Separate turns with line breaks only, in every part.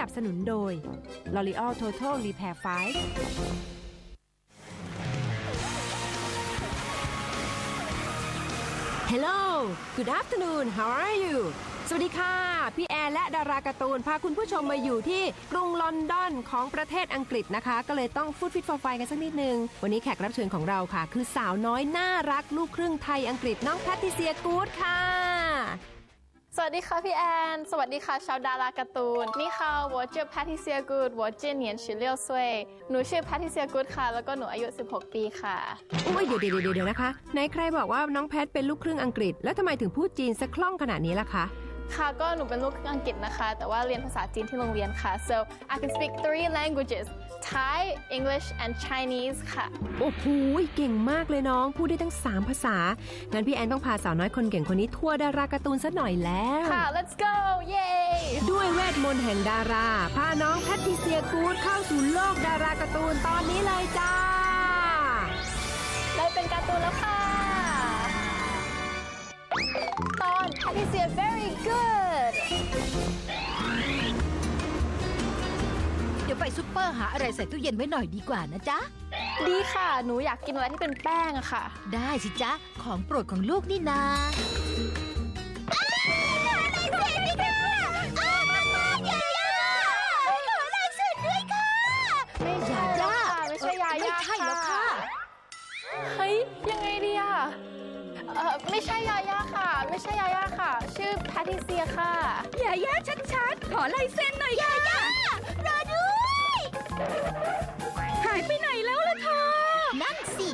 นับสนุนโดย L'Oreal Total Repair 5 Hello Good afternoon How are you สวัสดีค่ะ พี่แอร์และดาราการ์ตูน พาคุณผู้ชมมาอยู่ที่กรุงลอนดอนของประเทศอังกฤษนะคะ ก็เลยต้องฟูดฟิตฟอร์ไฟกันสักนิดนึง วันนี้แขกรับเชิญของเราค่ะ คือสาวน้อยน่ารักลูกครึ่งไทยอังกฤษน้องแพทติเซียกูดค่ะ
สวัสดีค่ะพี่แอน สวัสดีค่ะชาวดาราการ์ตูน นี่ค่ะ我叫 Patricia Good 我今年十六岁หนูชื่อ Patricia Good ค่ะ แล้วก็หนูอายุ 16 ปีค่ะ
อุ้ยเดี๋ยวเดี๋ยวเดี๋ยวเดี๋ยวนะคะไหนใครบอกว่าน้องแพทเป็นลูกครึ่งอังกฤษ แล้วทำไมถึงพูดจีนสักคล่องขนาดนี้ล่ะคะ
ค่ะก็หนูเป็นลูกครึ่งอังกฤษนะคะ แต่ว่าเรียนภาษาจีนที่โรงเรียนค่ะ so I can speak three languages Thai English and Chinese ค่ะ
โอ้โหเก่งมากเลยน้อง พูดได้ทั้ง 3 ภาษา งั้นพี่แอนต้องพาสาวน้อยคนเก่งคนนี้ทั่วดาราการ์ตูนสักหน่อยแล้ว
ค่ะ let's go เย้
ด้วยเวทมนต์แห่งดารา พาน้องแพทติเซียกูดเข้าสู่โลกดาราการ์ตูนตอนนี้เลยจ้า
ได้เป็นการ์ตูนแล้วค่ะ ตอน Patricia very good
เดี๋ยวไปซุปเปอร์หาอะไรใส่ตู้เย็นไว้หน่อยดีกว่านะจ๊ะ
ดีค่ะ หนูอยากกินอะไรที่เป็นแป้งอะค่ะ
ได้สิจ๊ะ ของโปรดของลูกนี่นา
ไม่ใช่แล้วค่ะไม่ใช่ยาย่า
ไม่ใช่แล้วค่ะ
เฮ้ย ยังไงดีอะเออไม่ใช่ยาย่าค่ะ ไม่ใช่ยาย่าค่ะชื่ อแพทิเซียค่ะ
ยาย่าชัดๆ ขอลายเส้นหน่อยยาย่ารอด้วยหายไปไหนแล้วล่ะเธอ นั่นสิ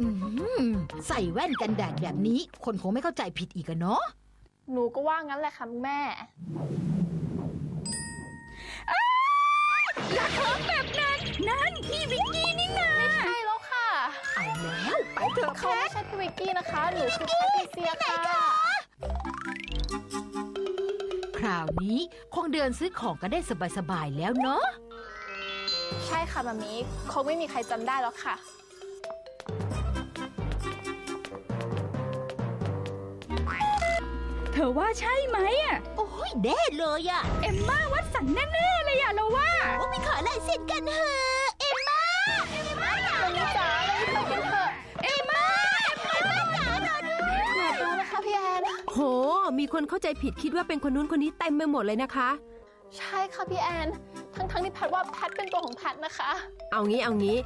อืมใส่แว่นกันแดดแบบนี้ คนคงไม่เข้าใจผิดอีกอะเนาะ
หนูก็ว่างั้นแหละค่ะแม่
อย่าเคิมแบบนั้นนั่ เถอะ
เขา
ค่ะ
ไม่ใช่พี่วิกกี้นะคะ หนูคือแพทิเซียค่ะ
คราวนี้คงเดินซื้อของกันได้สบายๆแล้วเนาะ
ใช่ค่ะมามีคงไม่มีใครจำได้แล้วค่ะ
เธอว่าใช่ไหมอะ
โอ้ยแน่เลยอะ
เอมม่าวัดสันแน่ๆเลยอะเราว่า
โอ้ไปขอลายเซ็นกันเถอะ มี
คน
เข้าใจผิดคิดว่าเป็นคนนู้นคนนี้เต็มไปหมดเลยนะคะ
ใช่ค่ะพี่แอน ทั้งๆที่แพทว่าแพทเป็นตัวของแพทนะคะ
เอางี้เอางี้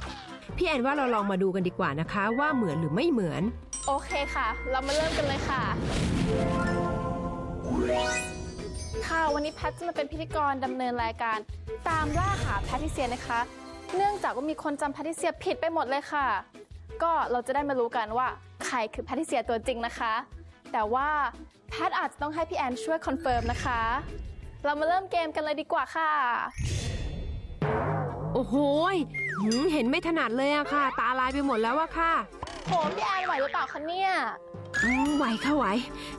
พี่แอนว่าเราลองมาดูกันดีกว่านะคะ ว่าเหมือนหรือไม่เหมือน
โอเคค่ะ เรามาเริ่มกันเลยค่ะ ค่ะวันนี้แพทจะมาเป็นพิธีกรดำเนินรายการ ตามล่าหาแพทริเซียนะคะ เนื่องจากว่ามีคนจำแพทริเซียผิดไปหมดเลยค่ะ ก็เราจะได้มารู้กันว่าใครคือแพทริเซียตัวจริงนะคะ แต่ว่าแพทอาจจะต้องให้พี่แอนช่วยคอนเฟิร์มนะคะ เรามาเริ่มเกมกันเลยดีกว่าค่ะ
โอ้โหยหืมเห็นไม่ถนัดเลยอะค่ะ ตาลายไปหมดแล้วอะค่ะ
โหพี่แอนไหวหรือเปล่าคะเนี่ย
อืมไหวค่ะไหว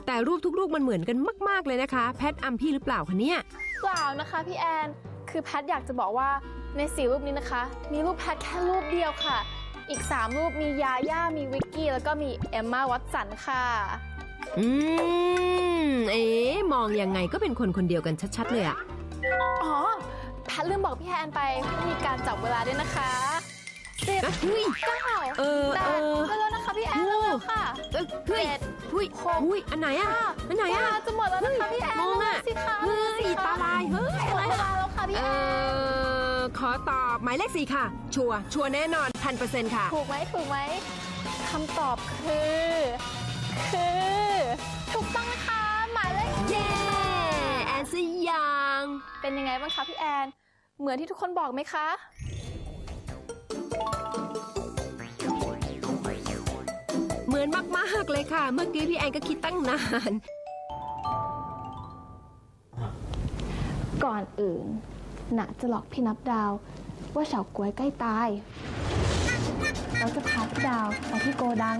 แต่รูปทุกรูปมันเหมือนกันมาก ๆ เลยนะคะ แพทอัมพี่หรือเปล่าคะเนี่ย
เปล่านะคะพี่แอน คือแพทอยากจะบอกว่าในสี่รูปนี้นะคะ มีรูปแพทแค่รูปเดียวค่ะ อีก 3 รูปมียาย่า มีวิกกี้ แล้วก็มีเอมมาวัตสันค่ะ
อืม เอ๊ะมองยังไงก็เป็นคนคนเดียวกันชัดๆเลยอะ
อ๋อแพทลืมบอกพี่แอนไปว่ามีการจับเวลาด้วยนะคะสิบ
อะเฮ้ย
เก้า
เออ
แป
เอ
ด
อ
เร็วๆนะคะพี่แอน
โอ้
เร็วๆค่ะ
เอ้ยเฮ้ย
เจ็ด
เฮ้ย
หก
อุ้ยอันไหนอะ
ห้า
อันไหนอะ
เวลาจะหมดแล้วนะคะพี่แอน
มองอะ
เร็วๆสิคะ
เฮ้ย
ร็วๆสิคะ
ตาลายเฮ้ย
หมดเวลาแล้วค่ะพี่
เอ
แอน
อขอตอบหมายเลขสี่ค่ะ ชัวร์ชัวร์แน่นอนพันเปอร์เซ็นต์ค่ะ
ถูกไหมถูกไหมคำตอบคือ คือถูก ต้องนะคะหมายเลข
เย้แอนซี่ยัง
เป็นยังไงบ้างคะพี่แอน เหมือนที่ทุกคนบอกไหมคะ
เหมือนมากๆเลยค่ะ เมื่อกี้พี่แอนก็คิดตั้งนาน
ก่อนอื่นหนะจะหลอกพี่นับดาว ว่าเฉาก๊วยใกล้ตาย เราจะพาพี่ดาวไปที่โกดัง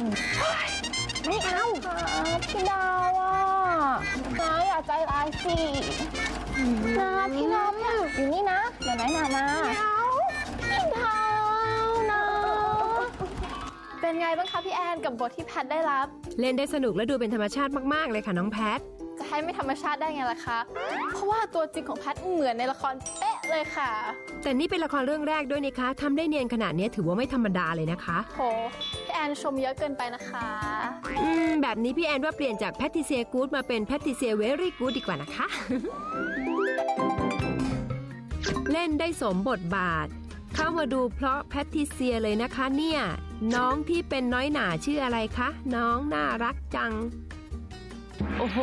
ไม่เอาพี่ดาวอะ นะอย่าใจร้ายสินะพี่ดาวเนี่ยอยู่นี่นะเดี๋ยวไหนนามาพี่ดาวนะเป็นไงบ้างคะพี่แอนกับบทที่แพทได้รับ
เล่นได้สนุกและดูเป็นธรรมชาติมากๆเลยค่ะน้องแพท
ใจจะให้ไม่ธรรมชาติได้ไงล่ะคะ เพราะว่าตัวจริงของแพทเหมือนในละครเป๊ะเลยค่ะ
แต่นี่เป็นละครเรื่องแรกด้วยนี่คะทำได้เนียนขนาดนี้ถือว่าไม่ธรรมดาเลยนะคะ
โหพี่ แอนชมเยอะเกินไปนะคะ
อืม แบบนี้พี่แอนว่าเปลี่ยนจากแพทติเซียกู๊ดมาเป็นแพทติเซียเวรี่กู๊ดดีกว่านะคะ เล่นได้สมบทบาท เข้ามาดูเพราะแพทติเซียเลยนะคะเนี่ย น้องที่เป็นน้อยหนาชื่ออะไรคะ น้องน่ารักจังโอ้โห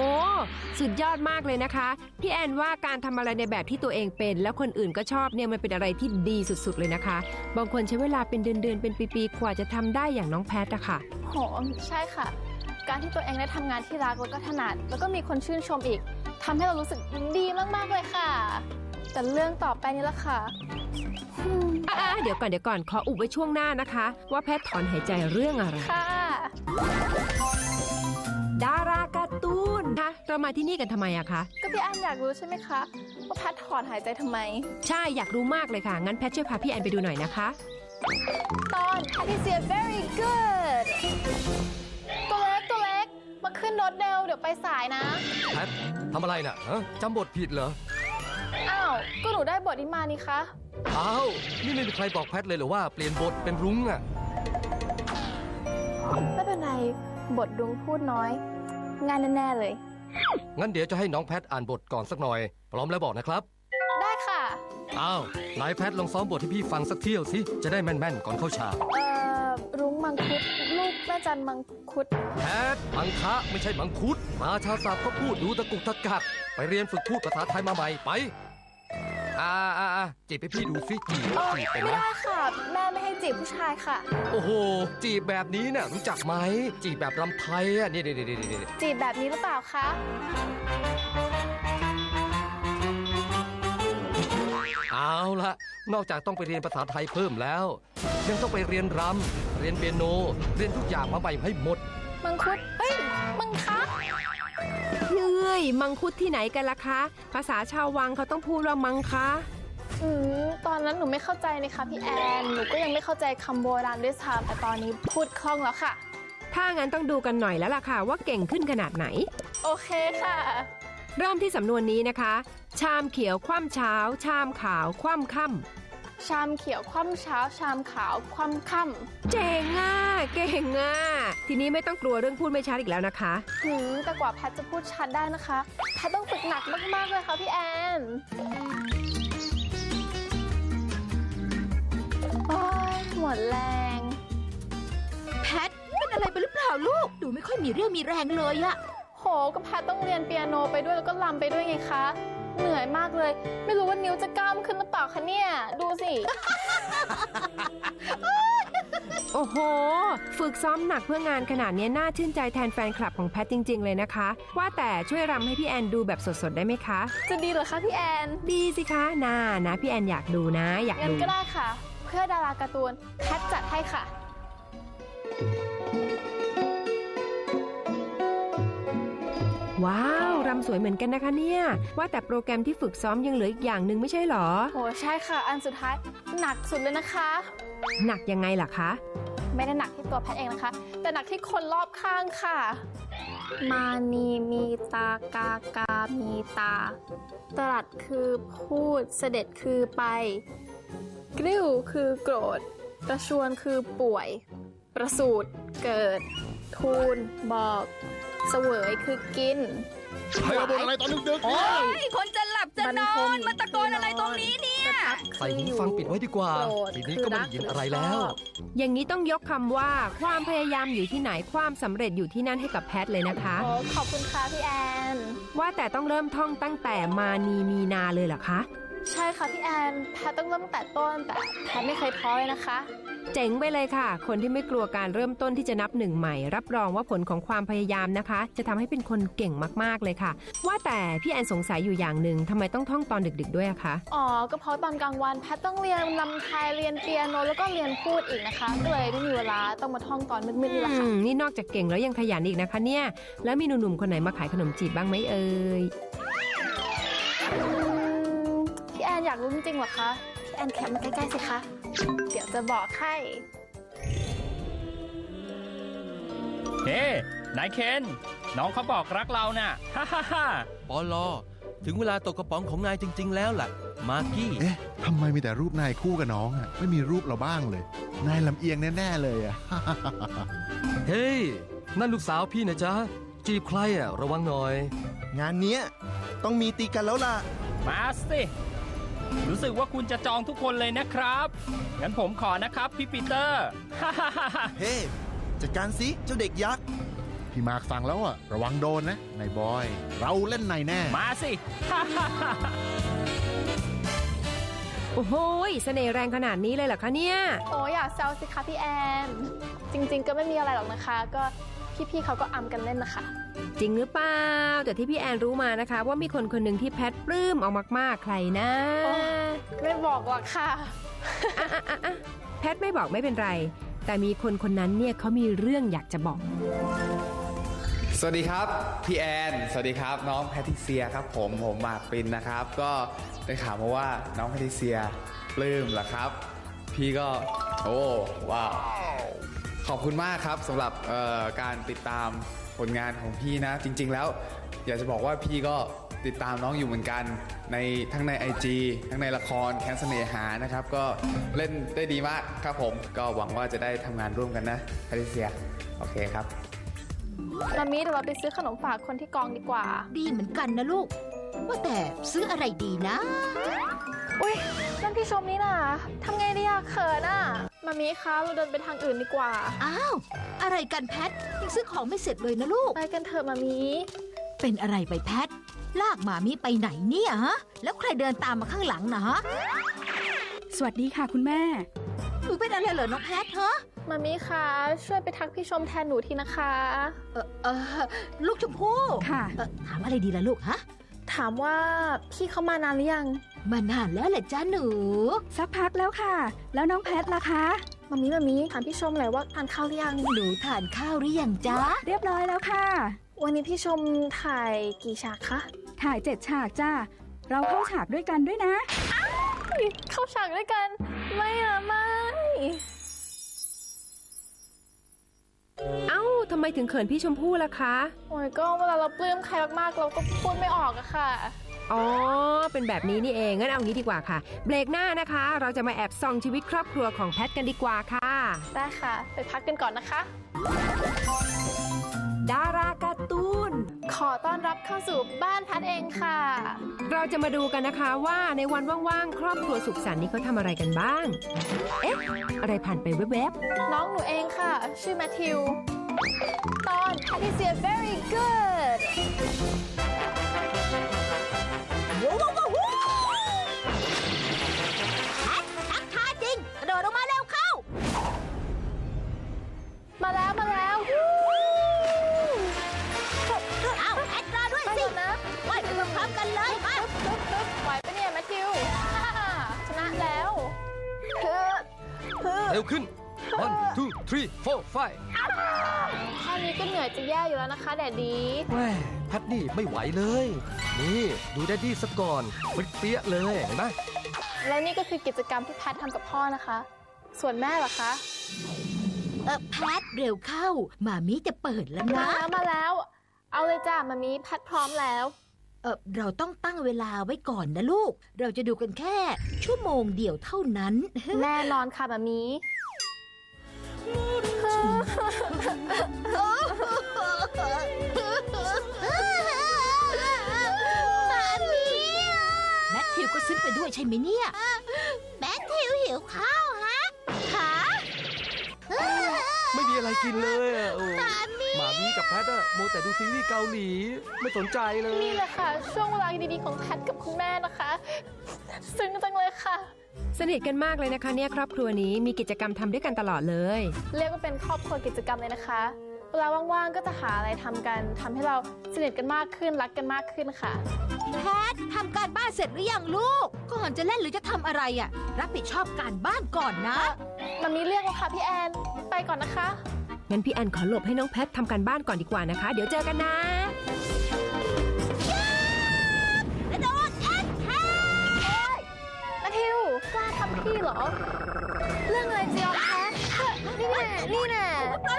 สุดยอดมากเลยนะคะ พี่แอนว่าการทำอะไรในแบบที่ตัวเองเป็น แล้วคนอื่นก็ชอบเนี่ยมันเป็นอะไรที่ดีสุดๆเลยนะคะ บางคนใช้เวลาเป็นเดือนๆเป็นปีๆกว่าจะทำได้อย่างน้องแพทอะค่ะ
โหใช่ค่ะ การที่ตัวเองได้ทำงานที่รักแล้วก็ถนัด แล้วก็มีคนชื่นชมอีกทำให้เรารู้สึกดีมากๆเลยค่ะ แต่เรื่องต่อไปนี้ละค่ะอืม
อะๆเดี๋ยวก่อนเดี๋ยวก่อนขออุบไว้ช่วงหน้านะคะ ว่าแพทย์ถอนหายใจเรื่องอะไร
ค่ะ
ดาราการ์ตูน คะเรามาที่นี่กันทำไมอะคะ
ก็พี่แอนอยากรู้ใช่ไหมคะ ว่าแพทถอนหายใจทำไม
ใช่อยากรู้มากเลยค่ะ งั้นแพทย์ช่วยพาพี่แอนไปดูหน่อยนะคะ
ตอน Patricia very good ตัวเล็กตัวเล็ก มาขึ้นรถเร็วเดี๋ยวไปสายนะ
แพททำอะไรน่ะฮะจำบทผิดเหรอ
อ้าว ก็หนูได้บทนี้มานี่คะ
อ้าว นี่ไม่มีใครบอกแพทเลยเหรอว่าเปลี่ยนบทเป็นรุ้งอะ
ไม่เป็นไร บทดุงพูดน้อย งานแน่ๆเลย
งั้นเดี๋ยวจะให้น้องแพทอ่านบทก่อนสักหน่อย พร้อมแล้วบอกนะครับ
ได้ค่ะ
อ้าวนายแพทลองซ้อมบทให้พี่ฟังสักเที่ยวสิ จะได้แม่นๆ ก่อนเข้าฉาก
เอ่อ รุ้งมังคุด ลูกแม่จันมังคุด
แพทมังคะไม่ใช่มังคุด มาชาศัพท์ก็พูดดูตะกุกตะกัก ไปเรียนฝึกพูดภาษาไทยมาใหม่ไป อ่าอ่าอ่าจีบให้พี่ดูสิจีบ
เออ
จีบเป็น
ไม่
ไหม
ได้ค่ะ แม่ไม่ให้จีบผู้ชายค่ะ
โอ้โห จีบแบบนี้น่ะรู้จักไหม จีบแบบรำไทยอะนี่นี่นี่นี่
จีบแบบนี้หรือเปล่าคะ
เอาละนอกจากต้องไปเรียนภาษาไทยเพิ่มแล้ว ยังต้องไปเรียนรำเรียนเปียโน เรียนทุกอย่างมาใหม่ให้หมด
มังคุด เฮ้ย มังคะ
เฮ้ยมังคุดที่ไหนกันล่ะคะ ภาษาชาววังเขาต้องพูดว่ามังคะ
อืมตอนนั้นหนูไม่เข้าใจนี่คะ พี่แอน หนูก็ยังไม่เข้าใจคำโบราณด้วยซ้ำแต่ตอนนี้พูดคล่องแล้วค่ะ
ถ้างั้นต้องดูกันหน่อยแล้วล่ะค่ะว่าเก่งขึ้นขนาดไหน
โอเคค่ะ
เริ่มที่สำนวนนี้นะคะ ชามเขียวคว่ำเช้า ชามขาวคว่ำค่
ชามเขียวคว่ำเช้า ชามขาวคว่ำค่ำ
เจ๋งอะเก่งอะทีนี้ไม่ต้องกลัวเรื่องพูดไม่ชัดอีกแล้วนะคะำ
หืมแต่กว่าแพทจะพูดชัดได้นะคะ แพทต้องฝึกหนักมากๆเลยค่ะพี่แอน ดแรง
แพท เป็นอะไรไปหรือเปล่าลูก ดูไม่ค่อยมีเรี่ยวมีแรงเลยอะ
โหก็แพทต้องเรียนเปียโนไปด้วยแล้วก็รำไปด้วยไงคะ เหนื่อยมากเลย ไม่รู้ว่านิ้วจะกล้ามขึ้นหรือเปล่าคะเนี่ย ดูสิ
โอ้โห ฝึกซ้อมหนักเพื่องานขนาดนี้น่าชื่นใจแทนแฟนคลับของแพทจริง ๆ เลยนะคะ ว่าแต่ช่วยรำให้พี่แอนดูแบบสดๆได้ไหมคะ
จะดีเหรอคะพี่แอน
ดีสิคะน่านะพี่แอนอยากดูนะ อยาก
งั้น
ดู
ก็ได้ค่ะเพื่อดาราการ์ตูนแพทจัดให้ค่ะ
ว้าว รำสวยเหมือนกันนะคะเนี่ย ว่าแต่โปรแกรมที่ฝึกซ้อมยังเหลืออีกอย่างหนึ่งไม่ใช่เหรอ
โหใช่ค่ะ อันสุดท้ายหนักสุดเลยนะคะ
หนักยังไงล่ะคะ
ไม่ได้หนักที่ตัวแพทย์เองนะคะ แต่หนักที่คนรอบข้างค่ะ มานีมีตากากามีตา ตรัสคือพูดเสด็จคือไป กริ้วคือโกรธ ประชวนคือป่วย ประสูตรเกิด ทูลบอก เสวยคือกิน
ใครเอาบทอะไรตอนดึกๆเนี่ย
ไอ้คนจะหลับจะนอน มาตะโกนอะไรตรงนี้เนี่ย
ใส่หูฟังปิดไว้ดีกว่า
โกรธ
ทีนี้ก็ไม่ได้ยินอะไรแล้ว
อย่างนี้ต้องยกคำว่าความพยายามอยู่ที่ไหนความสำเร็จอยู่ที่นั่นให้กับแพทเลยนะคะ
โอ้ขอบคุณค่ะพี่แอน
ว่าแต่ต้องเริ่มท่องตั้งแต่มานีมีนาเลยเหรอคะ
ใช่ค่ะพี่แอนแพทต้องเริ่มตั้งแต่ต้นแต่แพทไม่เคยท้อเลยนะคะ
เจ๋งไปเลยค่ะ คนที่ไม่กลัวการเริ่มต้นที่จะนับหนึ่งใหม่ รับรองว่าผลของความพยายามนะคะ จะทำให้เป็นคนเก่งมากๆเลยค่ะ ว่าแต่พี่แอนสงสัยอยู่อย่างหนึ่งทำไมต้องท่องตอนดึกๆด้วยอะคะ
อ๋อ ก็เพราะตอนกลางวันแพทต้องเรียนลำไทยเรียนเปียโนแล้วก็เรียนพูดอีกนะคะก็เลยไม่มีเวลาต้องมาท่องตอนมืดๆนี่แหละค่ะ
อืมนี่นอกจากเก่งแล้วยังขยันอีกนะคะเนี่ย แล้วมีหนุ่มๆคนไหนมาขายขนมจีบบ้างไหมเอ่ย
นอยากรู้จริงๆเหรอคะ พี่แอนแคปมาใกล้ๆสิคะ เดี๋ยวจะบอกให้
เฮ้นายเคน
น้องเขาบอกรักเราน่ะ ฮ่าฮ่าฮ่า
ปอลอ ถึงเวลาตกกระป๋องของนายจริง ๆ แล้วล่ะ มากกี้
เอ๊ะทำไมมีแต่รูปนายคู่กับน้องอะไม่มีรูปเราบ้างเลย นายลำเอียงแน่ๆเลยอะ
เฮ้ย นั่นลูกสาวพี่นะจ๊ะ จีบใครอะ ระวังหน่อย
งานเนี้ยต้องมีตีกันแล้วล่ะ
มาสิ รู้สึกว่าคุณจะจองทุกคนเลยนะครับงั้นผมขอนะครับพี่ปีเตอร์ฮ่าฮ่าฮ่าฮ่า
เฮ้จัดการสิเจ้าเด็กยักษ์
พี่มาร์คสั่งแล้วอะระวังโดนนะนายบอย เราเล่นนายแน่
มาสิฮ่าฮ่าฮ่าฮ่า
โอ้โหยเสน่ห์แรงขนาดนี้เลยเหรอคะเนี่ย
โอ้ยอย่าแซวสิคะพี่แอน จริง ๆ ก็ไม่มีอะไรหรอกนะคะ ก็พี่ๆเขาก็อำกันเล่นนะคะ
จริงหรือเปล่า แต่ที่พี่แอนรู้มานะคะ ว่ามีคนคนหนึ่งที่แพทปลื้มเอามากๆใครนะ
โอ้ไม่บอกหรอกค่ะ
อะอะอะอะแพทไม่บอกไม่เป็นไร แต่มีคนคนนั้นเนี่ยเขามีเรื่องอยากจะบอก
สวัสดีครับพี่แอน สวัสดีครับ น้องแพทิเซียครับ ผมผมหมากปรินนะครับ ก็ได้ข่าวมาว่าน้องแพทิเซียปลื้มเหรอครับ พี่ก็โอ้ว้าวขอบคุณมากครับสำหรับเอ่อการติดตามผลงานของพี่นะ จริง ๆ แล้ว อยากจะบอกว่าพี่ก็ติดตามน้องอยู่เหมือนกันในทั้งใน IG ทั้งในละครแคนเสน่หานะครับ ก็เล่นได้ดีมากครับผม ก็หวังว่าจะได้ทำงานร่วมกันนะแพทิเซีย โอเคครับ
มามีเดี๋ยวเราไปซื้อขนมฝากคนที่กองดีกว่า
ดีเหมือนกันนะลูก ว่าแต่ซื้ออะไรดีนะ
อุ้ยนั่นพี่ชมนี่นะทำไงดีอะเขินอะมามีคะเราเดินไปทางอื่นดีกว่า
อ้าว อะไรกันแพทยังซื้อของไม่เสร็จเลยนะลูก
ไปกันเถอะมามี
เป็นอะไรไปแพท ลากหมามีไปไหนเนี่ยฮะ แล้วใครเดินตามมาข้างหลังนะฮะ
สวัสดีค่ะคุณแม่
หนูเป็นอะไรเหรอน้องแพทฮะ
มามีคะช่วยไปทักพี่ชมแทนหนูทีนะคะ
เออเออลูกชมพู่
ค่ะ
เอ่อถามอะไรดีล่ะลูกฮะ
ถามว่าพี่เขามานานหรือยัง
มานานแล้วแหละจ้าหนู
สักพักแล้วค่ะ แล้วน้องแพทล่ะคะ
มามีมามีถามพี่ชมเลยว่าทานข้าวหรือยัง
หนูทานข้าวหรือยังจ๊ะ
เรียบร้อยแล้วค่ะ
วันนี้พี่ชมถ่ายกี่ฉากคะ
ถ่ายเจ็ดฉากจ้าเราเข้าฉากด้วยกันด้วยนะ
เข้าฉากด้วยกัน ไม่อะไม่
เอ้าทำไมถึงเขินพี่ชมพู่ล่ะคะ
โอ้ยก็เวลาเราปลื้มใครมากๆ เราก็พูดไม่ออกอะค่ะ
อ๋อ เป็นแบบนี้นี่เอง งั้นเอางี้ดีกว่าค่ะ เบรกหน้านะคะ เราจะมาแอบส่องชีวิตครอบครัวของแพทกันดีกว่าค่ะ
ได้ค่ะ ไปพักกันก่อนนะคะ
ดาราการ์ตูน
ขอต้อนรับเข้าสู่บ้านพัดเองค่ะ
เราจะมาดูกันนะคะว่าในวันว่างๆ ครอบครัวสุขสันต์นี้เขาทำอะไรกันบ้าง เอ๊ะ อะไรผ่านไปแวบ
น้องหนูเองค่ะ ชื่อแมทธิว ตอนพัทิเซีย very good
ทักทายจริง กระโดดลงมาเร็วเข้า
มาแล้วมาแล้ว
เร็ว
ขึ้น one two three four five
แค่นี้ก็เหนื่อยจะแย่อยู่แล้วนะคะแดดดี
แม่แพทนี่ไม่ไหวเลย นี่ดูแดดดี้สักก่อนฟิตเปี้ยเลยเห็นไหม
และนี่ก็คือกิจกรรมที่แพททำกับพ่อนะคะ ส่วนแม่ล่ะคะ
เออแพทเร็วเข้าหมามีจะเปิดแล้ว
มา
นะ
แล้วมาแล้ว เอาเลยจ้ามามีแพทพร้อมแล้ว
เออเราต้องตั้งเวลาไว้ก่อนนะลูก เราจะดูกันแค่ ชั่วโมงเดียวเท่านั้น
แน่นอนค่ะมามี
แมทธิวก็ซึ้งไปด้วยใช่ไหมเนี่ย แมทธิวหิวข้าว
อะไรกินเลยอะโอ้หมามีกับแพทอะโมวแต่ดูซีรีส์เกาหลีไม่สนใจเลย
นี่แหละค่ะ ช่วงเวลาดีๆของแพทกับคุณแม่นะคะ ซึ้งจังเลยค่ะ
ๆสนิทกันมากเลยนะคะเนี่ยครอบครัวนี้มีกิจกรรมทำด้วยกันตลอดเลย
เรียกว่าเป็นครอบครัวกิจกรรมเลยนะคะ เวลาว่างๆ ก็จะหาอะไรทำกัน ทำให้เราสนิทกันมากขึ้น รักกันมากขึ้นค่ะ
แพททำการบ้านเสร็จหรือยังลูก ก่อนจะเล่นหรือจะทำอะไรอะรับผิดชอบการบ้านก่อนนะ
มันมีเรียกแล้วค่ะพี่แอน ไปก่อนนะคะ
งั้นพี่แอนขอหลบให้น้องแพททำการบ้านก่อนดีกว่านะคะ เดี๋ยวเจอกันนะ
กระโดดแอดแท
แมทธิวกล้าทำพี่เหรอ เรื่องอะไรจะยอมแพ้ นี่แน่นี่แน่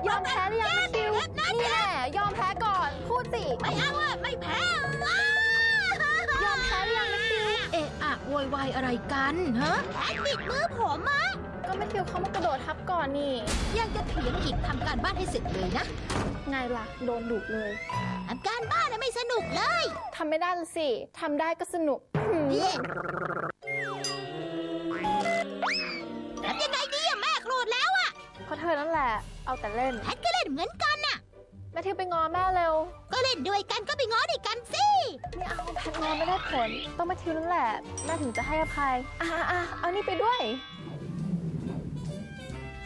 ยอมแพ้หรือยังแมท ธิวนี่แน่ยอมแพ้ก่อน พูดสิ
ไม่เอาอะไม่แพ้
ยอมแพ้หรือยังแมทธิว
เอะอะโวยวายอะไรกันฮะแอนติดมือผมอะ
ก็แมทธิวเขามากระโดดทับก่อนนี่
ยังจะเถียงอีกทำการบ้านให้เสร็จเลยนะ
ไงล่ะ โดนดุเลย
ทำการบ้านน่ะไม่สนุกเลย
ทำไม่ได้ละสิทำได้ก็สนุกหืม
เนี่ยทำยังไงดีอะแม่โกรธแล้วอะ
เพราะเธอนั่นแหละ เอาแต่เล่น
แพทก็เล่นเหมือนกัน
แมทธิวไปงอแม่เร็ว
ก็เล่นด้วยกันก็ไปง้อด้วยกันสิ
ไม่เอาแพทงอไม่ได้ผล ต้องแมทธิวนั่นแหละ แม่ถึงจะให้อภัยอะอะอะเอานี่ไปด้วย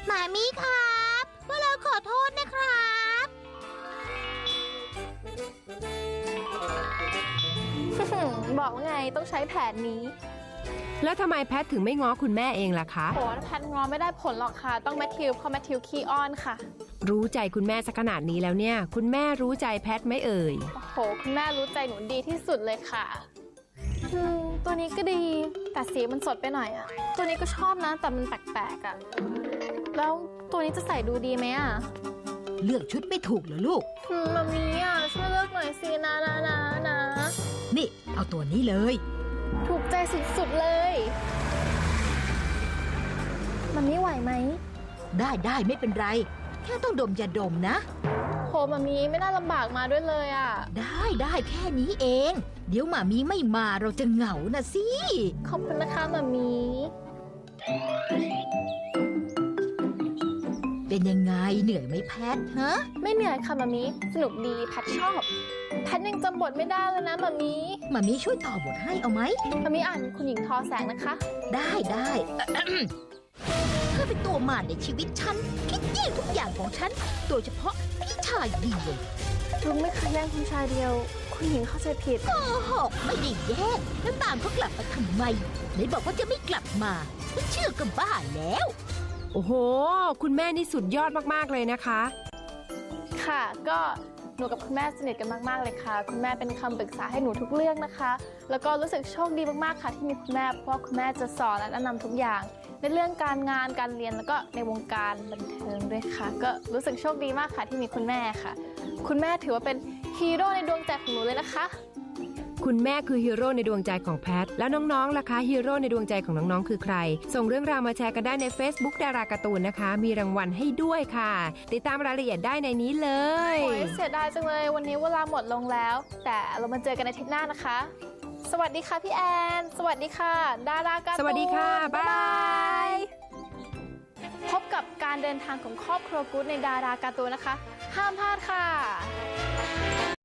หมามีครับพวกเราขอโทษนะครับ
บอกว่าไงต้องใช้แผนนี้
แล้วทำไมแพทถึงไม่ง้อคุณแม่เองล่ะคะ
โหแพทงอไม่ได้ผลหรอกค่ะ ต้องแมทธิวเพราะแมทธิวขี้อ้อนค่ะ
รู้ใจคุณแม่สักขนาดนี้แล้วเนี่ย คุณแม่รู้ใจแพทไหมเอ่ย
โอ้โห คุณแม่รู้ใจหนูดีที่สุดเลยค่ะอืมตัวนี้ก็ดีแต่สีมันสดไปหน่อยอะตัวนี้ก็ชอบนะแต่มันแปลกๆอะแล้วตัวนี้จะใส่ดูดีไหมอะ
เลือกชุดไม่ถูกเหรอลูก
อืมมามีอะช่วยเลือกหน่อยสินะนะนะนะ
นี่ เอาตัวนี้เลย
ถูกใจสุดๆเลยมันไม่ไหวไหม
ได้ได้ไม่เป็นไร แค่ต้องดมยาดมนะ
โหมามีไม่น่าลำบากมาด้วยเลยอะ
ได้ได้แค่นี้เอง เดี๋ยวหมามีไม่มาเราจะเหงานะสิ
ขอบคุณนะคะมามี
เป็นยังไงเหนื่อยไหมแพทฮะ
ไม่เหนื่อยค่ะมามีสนุกดีแพทชอบ แพทยังจำบทไม่ได้เลยนะมามี
หมามีช่วยต่อบทให้เอาไหม
มามีอ่านคุณหญิงทอแสงนะคะ
ได้ได้เธอเป็นตัวมารในชีวิตฉัน คิดแย่งทุกอย่างของฉัน โดยเฉพาะพี่ชายเดียว
ลุงไม่เคยแย่งคุณชายเดียว คุณหญิงเข้าใจผิด
โอ้โหไม่ได้แย่งแล้วตามเขากลับมาทำไมไหนบอกว่าจะไม่กลับมาไม่เชื่อก็บ้าแล้ว
โอ้โห คุณแม่นี่สุดยอดมากๆเลยนะคะ
ค่ะ ก็หนูกับคุณแม่สนิทกันมาก ๆ เลยค่ะ คุณแม่เป็นคำปรึกษาให้หนูทุกเรื่องนะคะ แล้วก็รู้สึกโชคดีมาก ๆ ค่ะ ที่มีคุณแม่ เพราะว่าคุณแม่จะสอนและแนะนำทุกอย่าง ในเรื่องการงานการเรียนแล้วก็ในวงการบันเทิงด้วยค่ะ ก็รู้สึกโชคดีมากค่ะที่มีคุณแม่ค่ะ คุณแม่ถือว่าเป็นฮีโร่ในดวงใจของหนูเลยนะคะ
คุณแม่คือฮีโร่ในดวงใจของแพท แล้วน้องๆล่ะคะฮีโร่ในดวงใจของน้องๆ คือใคร ส่งเรื่องราวมาแชร์กันได้ใน Facebook ดาราการ์ตูนนะคะ มีรางวัลให้ด้วยค่ะ ติดตามรายละเอียดได้ในนี้เลย
โอ้ยเสียดายจังเลยวันนี้เวลาหมดลงแล้ว แต่เรามาเจอกันในอาทิตย์หน้านะคะ สวัสดีค่ะพี่แอน สวัสดีค่ะ ดาราการ์ตูน
สวัสดีค่ะบ๊ายบาย
พบกับการเดินทางของครอบครัวกู๊ดในดาราการ์ตูนนะคะ ห้ามพลาดค่ะ